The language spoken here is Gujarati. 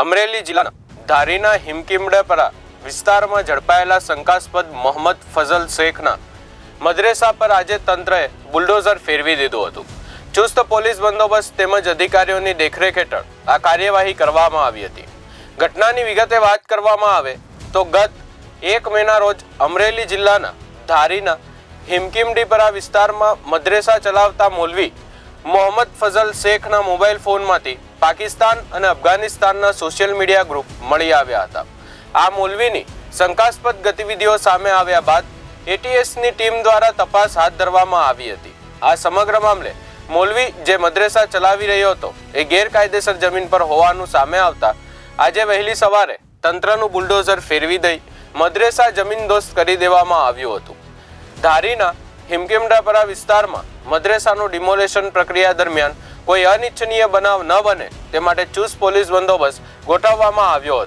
અમરેલી જિલ્લાના ધારીના હિમકીમડાપરા વિસ્તારમાં ઝડપાયેલા શંકાસ્પદ મોહમ્મદ ફઝલ શેખના મદ્રેસા પર આજે તંત્રએ બુલડોઝર ફેરવી દીધું હતું. ચુસ્ત પોલીસ બંદોબસ્ત તેમજ અધિકારીઓની દેખરેખ હેઠળ આ કાર્યવાહી કરવામાં આવી હતી. ઘટનાની વિગતે વાત કરવામાં આવે તો ગત એક મેના રોજ અમરેલી જિલ્લાના ધારીના હિમકીમડીપરા વિસ્તારમાં મદ્રેસા ચલાવતા મૌલવી મોહમ્મદ ફઝલ શેખના મોબાઈલ ફોનમાંથી પાકિસ્તાન અને અફઘાનિસ્તાનના સોશિયલ મીડિયા ગ્રુપ મળી આવ્યા હતા. આ મૌલવીની શંકાસ્પદ ગતિવિધિઓ સામે આવ્યા બાદ એટીએસની ટીમ દ્વારા તપાસ હાથ ધરવામાં આવી હતી. આ સમગ્ર મામલે મોલવી જે મદ્રેસા ચલાવી રહ્યો હતો, એ ગેરકાયદેસર જમીન પર હોવાનું સામે આવતા આજે વહેલી સવારે તંત્રનું બુલડોઝર ફેરવી દઈ મદ્રેસા જમીનદોસ્ત કરી દેવામાં આવ્યું હતું. ધારીના હિમકેમડાપરા વિસ્તારમાં મદ્રેસાનું ડિમોલેશન પ્રક્રિયા દરમિયાન કોઈ અનિચ્છનીય બનાવ ન બને તે માટે ચુસ્ત પોલીસ બંદોબસ્ત ગોઠવવામાં આવ્યો હતો.